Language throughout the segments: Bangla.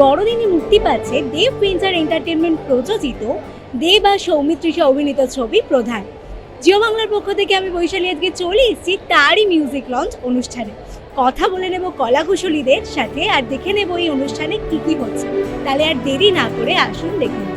বড়দিনে মুক্তি পাচ্ছে দেব পেন্টার এন্টারটেনমেন্ট প্রযোজিত দেব আর সৌমিত্রিষা অভিনীত ছবি প্রধান। জিও বাংলার পক্ষ থেকে আমি বৈশালী আজকে চলে এসেছি তারই মিউজিক লঞ্চ অনুষ্ঠানে। কথা বলে নেব কলাকুশলীদের সাথে আর দেখে নেব এই অনুষ্ঠানে কি কি হচ্ছে। তাহলে আর দেরি না করে আসুন দেখে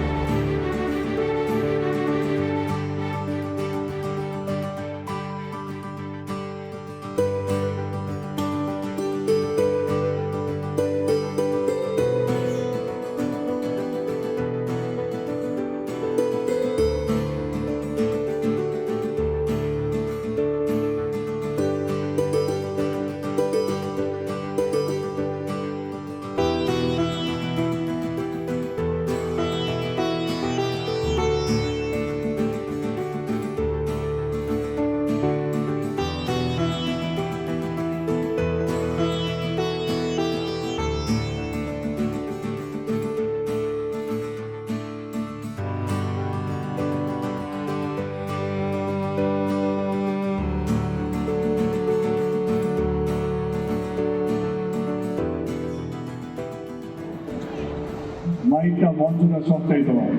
মাইকটা মঞ্চটা সবটাই তোমার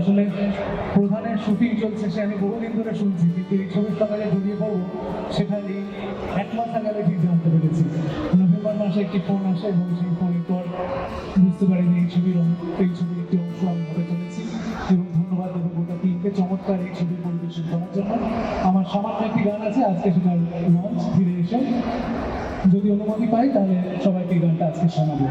আসলে প্রধানের শুটিং চলছে, সে আমি বহুদিন ধরে শুনছি, কিন্তু এই ছবির সকালে জড়িয়ে পড়ব, সেটা এই এক মাস আগে ঠিক জানতে পেরেছি। নভেম্বর মাসে একটি ফোন আসে এবং সেই ফোনের পর বুঝতে পারি যে এই ছবির এই ছবির একটি অংশ আমি হতে চলেছি। এবং ধন্যবাদ দেবো গোটা টিমকে চমৎকার এই ছবি পরিবেশন করার জন্য। আমার সামান্য একটি গান আছে, আজকে সেটার অনুমতি পাই তাহলে সবাইকে গানটা আজকে শোনাবো।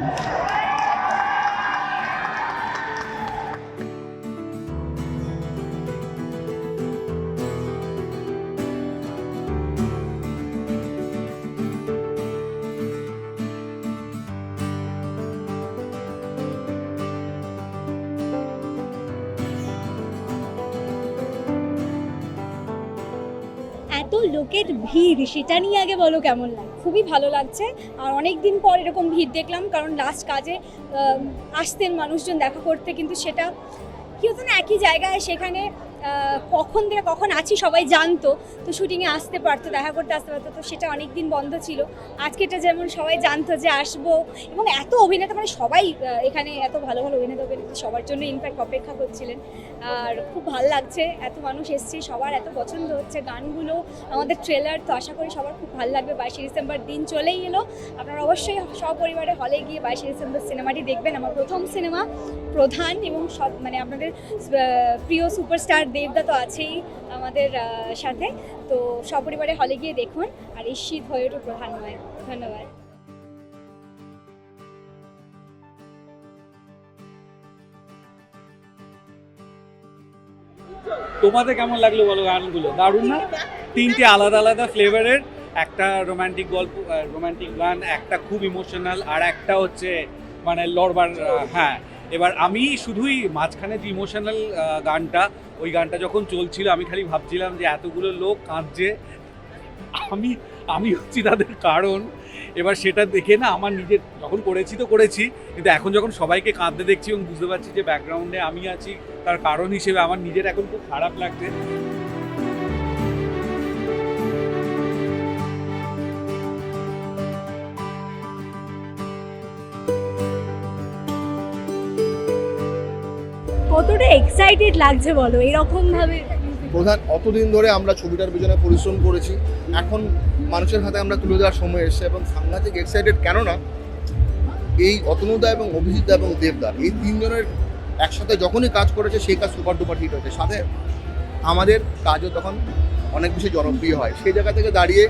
লোকের ভিড়, সেটা নিয়ে আগে বলো কেমন লাগে? খুবই ভালো লাগছে। আর অনেক দিন পর এরকম ভিড় দেখলাম, কারণ লাস্ট কাজে আসতেন মানুষজন দেখা করতে, কিন্তু সেটা কি হতো না, একই জায়গায় সেখানে কখন থেকে কখন আছি সবাই জানতো, তো শুটিংয়ে আসতে পারতো, দেখা করতে আসতে পারতো, তো সেটা অনেক দিন বন্ধ ছিল। আজকেটা যেমন সবাই জানতো যে আসব, এবং এত অভিনেতা মানে সবাই এখানে এত ভালো ভালো অভিনেতা অভিনেতা, সবার জন্য ইনফ্যাক্ট অপেক্ষা করছিলেন। আর খুব ভালো লাগছে, এত মানুষ এসছে, সবার এত পছন্দ হচ্ছে গানগুলো, আমাদের ট্রেলার তো আশা করি সবার খুব ভালো লাগবে। বাইশে ডিসেম্বর দিন চলেই এলো, আপনারা অবশ্যই সপরিবারে হলে গিয়ে বাইশে ডিসেম্বর সিনেমাটি দেখবেন, আমার প্রথম সিনেমা প্রধান এবং সব মানে আপনাদের প্রিয় সুপারস্টার দেবদা তো আছেই আমাদের সাথে। তো সপরিবারে হলে গিয়ে দেখুন আর এই শীত হয়ে ওঠে প্রধান নয় ধন্যবাদ। তোমাদের কেমন লাগল বলো গানগুলো? দারুণ না? তিনটে আলাদা আলাদা ফ্লেভারের একটা রোমান্টিক গল্প রোমান্টিক গান, একটা খুব ইমোশনাল আর একটা হচ্ছে মানে লড়বার হ্যাঁ এবার আমি শুধুই মাঝখানে যে ইমোশনাল গানটা, ওই গানটা যখন চলছিল, আমি খালি ভাবছিলাম যে এতগুলো লোক কাঁদছে। আমি আমি হচ্ছি তাদের কারণ। এবার সেটা দেখে না আমার নিজের, যখন করেছি তো করেছি, কিন্তু এখন যখন সবাইকে কাঁদতে দেখছি এবং বুঝতে পারছি যে ব্যাকগ্রাউন্ডে আমি আছি, তার কারণ হিসেবে আমার নিজের এখন খুব খারাপ লাগছে। এক্সাইটেড লাগছে বলো এরকম ভাবে প্রধান, অতদিন ধরে আমরা ছবিটার পিছনে পরিশ্রম করেছি। এখন মানুষের হাতে আমরা তুলে দেওয়ার সময় এসেছে এবং সাংঘাতিক এক্সাইটেড কেননা এই অতনুদা এবং অভিজিৎ এবং দেবদা, এই তিনজনের একসাথে যখনই কাজ করেছে, সেই কাজ সুপার ডুপার হিট হয়েছে। সাথে আমাদের কাজও তখন অনেক বেশি জনপ্রিয় হয়। সেই জায়গা থেকে দাঁড়িয়ে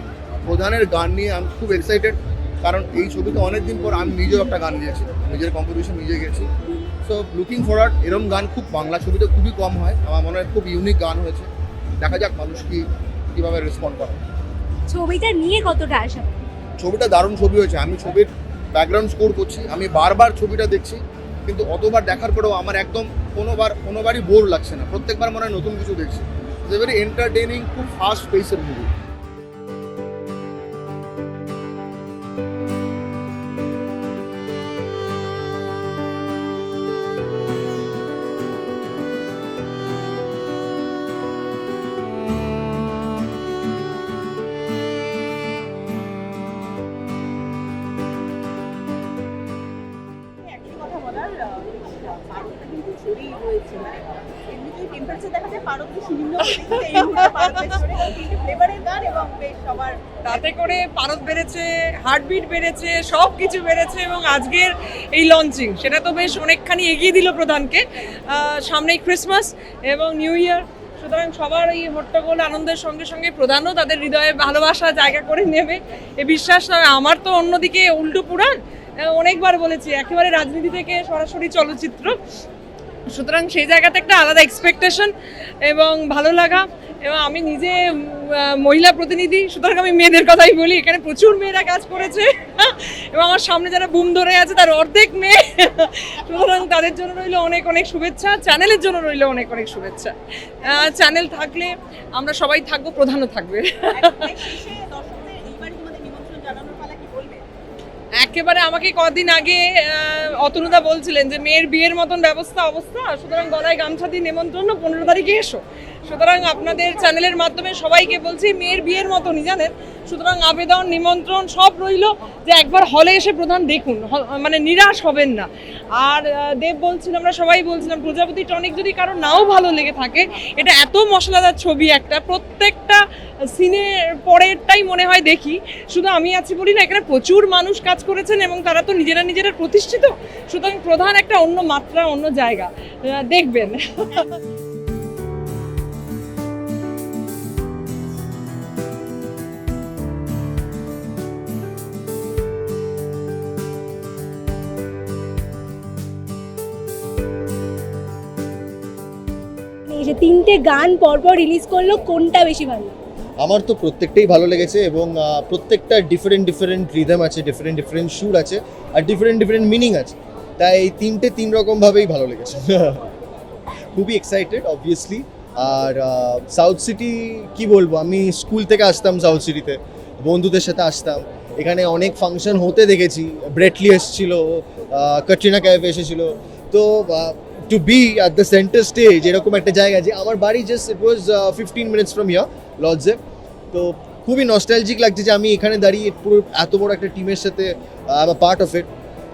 প্রধানের গান নিয়ে আমি খুব এক্সাইটেড কারণ এই ছবিতে অনেকদিন পর আমি নিজেও একটা গান দিয়েছি নিজের কম্পোজিশন নিজে গেছি সো লুকিং ফরওয়ার্ড এরম গান খুব বাংলা ছবিতে খুবই কম হয়। আমার মনে হয় খুব ইউনিক গান হয়েছে। দেখা যাক মানুষ কি কীভাবে রেসপন্ড করে। ছবিটা নিয়ে কতটা আশা? ছবিটা দারুণ ছবি হয়েছে। আমি ছবির ব্যাকগ্রাউন্ড স্কোর করছি। আমি বারবার ছবিটা দেখছি কিন্তু অতবার দেখার পরেও আমার একদম কোনোবার কোনোবারই বোর লাগছে না। প্রত্যেকবার মনে হয় নতুন কিছু দেখছি। ইটস এ ভেরি এন্টারটেইনিং খুব ফাস্ট পেসের মুভি তাতে করে পারদ বেড়েছে হার্টবিট বেড়েছে সব কিছু বেড়েছে এবং আজকের এই লঞ্চিং সেটা তো বেশ অনেকখানি এগিয়ে দিল প্রধানকে। সামনেই ক্রিসমাস এবং নিউ ইয়ার সুতরাং সবার এই হট্টগোল আনন্দের সঙ্গে সঙ্গে প্রধানও তাদের হৃদয়ে ভালোবাসা জায়গা করে নেবে। এ বিশ্বাস নয়, আমার তো অন্যদিকে উল্টো পুরাণ। অনেকবার বলেছি, একেবারে রাজনীতি থেকে সরাসরি চলচ্চিত্র। সুতরাং সেই জায়গাতে একটা আলাদা এক্সপেকটেশন এবং ভালো লাগা। এবং আমি নিজে মহিলা প্রতিনিধি, সুতরাং আমি মেয়েদের কথাই বলি, এখানে প্রচুর মেয়েরা কাজ করেছে। এবং আমার সামনে যারা বুম ধরে আছে, তার অর্ধেক মেয়ে। সুতরাং তাদের জন্য রইল অনেক অনেক শুভেচ্ছা, চ্যানেলের জন্য রইল অনেক অনেক শুভেচ্ছা। চ্যানেল থাকলে আমরা সবাই থাকব, প্রধানও থাকবে। একেবারে আমাকে কদিন আগে অতনুদা বলছিলেন যে, মেয়ের বিয়ের মতন ব্যবস্থা, অবস্থা। সুতরাং গলায় গামছা দিয়ে নেমন্তন্ন, পনেরো তারিখে এসো। সুতরাং আপনাদের চ্যানেলের মাধ্যমে সবাইকে বলছি, মেয়ের বিয়ের মতনই, জানেন? সুতরাং আবেদন, নিমন্ত্রণ সব রইল যে একবার হলে এসে প্রধান দেখুন মানে নিরাশ হবেন না। আর দেব বলছিলাম আমরা সবাই বলছিলাম, প্রজাপতি টনিক যদি কারও নাও ভালো লেগে থাকে, এটা এত মশলাদার ছবি একটা, প্রত্যেকটা সিনের পরেরটাই মনে হয় দেখি। শুধু আমি আছি বলি না, এখানে প্রচুর মানুষ কাজ করেছেন এবং তারা তো নিজেরা নিজেরা প্রতিষ্ঠিত। সুতরাং প্রধান একটা অন্য মাত্রা, অন্য জায়গা। দেখবেন। যে তিনটে গান পরপর রিলিজ করল, কোনটা বেশি ভালো? আমার তো প্রত্যেকটাই ভালো লেগেছে এবং প্রত্যেকটা ডিফারেন্ট ডিফারেন্ট রিদম আছে ডিফারেন্ট ডিফারেন্ট সুর আছে আর ডিফারেন্ট ডিফারেন্ট মিনিং আছে। তাই এই তিনটে তিন রকমভাবেই ভালো লেগেছে। খুবই এক্সাইটেড অবভিয়াসলি আর সাউথ সিটি কি বলব? আমি স্কুল থেকে আসতাম সাউথ সিটিতে বন্ধুদের সাথে আসতাম। এখানে অনেক ফাংশন হতে দেখেছি। ব্রেটলি এসেছিল ক্যাটরিনা ক্যাফ এসেছিল। তো to be at the center stage এরকম একটা জায়গা যে আমার বাড়ি just it was fifteen minutes from ইয়ার লজে তো খুবই নস্টালজিক লাগছে যে আমি এখানে দাঁড়িয়ে পুরো এত বড় একটা টিমের সাথে আই পার্ট অফ ইট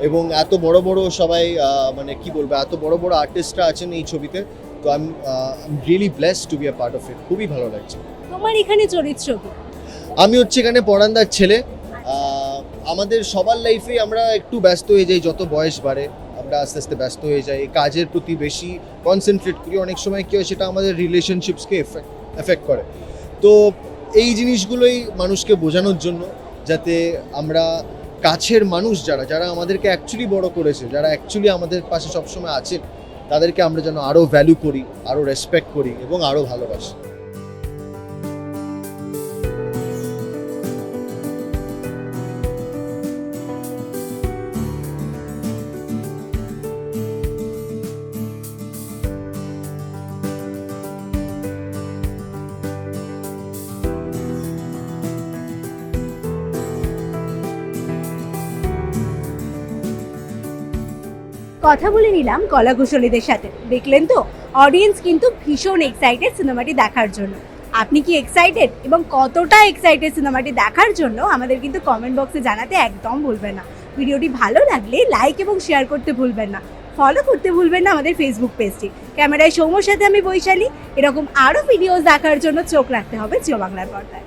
এবং এত বড় বড় সবাই আহ, মানে কি বলব এত বড় বড় আর্টিস্টরা আছেন এই ছবিতে। তো I am really bless to be a part of it খুবই ভালো লাগছে। তোমার এখানে চরিত্র আমি হচ্ছে এখানে পড়ান্দার ছেলে। আমাদের সবার লাইফে আমরা একটু ব্যস্ত হয়ে যাই যত বয়স বাড়ে। আমরা আস্তে আস্তে ব্যস্ত হয়ে যাই, কাজের প্রতি বেশি কনসেন্ট্রেট করি, অনেক সময় কী হয় সেটা আমাদের রিলেশনশিপসকে এফেক্ট করে। তো এই জিনিসগুলোই মানুষকে বোঝানোর জন্য যাতে আমরা কাছের মানুষ যারা যারা আমাদেরকে অ্যাকচুয়ালি বড় করেছে, যারা অ্যাকচুয়ালি আমাদের পাশে সবসময় আছেন, তাদেরকে আমরা যেন আরও ভ্যালু করি, আরও রেসপেক্ট করি এবং আরও ভালোবাসি। কথা বলে নিলাম কলা কুশলীদের সাথে। দেখলেন তো অডিয়েন্স কিন্তু ভীষণ এক্সাইটেড সিনেমাটি দেখার জন্য। আপনি কি এক্সাইটেড এবং কতটা এক্সাইটেড সিনেমাটি দেখার জন্য আমাদের কিন্তু কমেন্ট বক্সে জানাতে একদম ভুলবেন না। ভিডিওটি ভালো লাগলে লাইক এবং শেয়ার করতে ভুলবেন না। ফলো করতে ভুলবেন না আমাদের ফেসবুক পেজটি ক্যামেরায় সৌম্যর সাথে আমি বৈশালী। এরকম আরও ভিডিওস দেখার জন্য চোখ রাখতে হবে জিও বাংলার পর্দায়।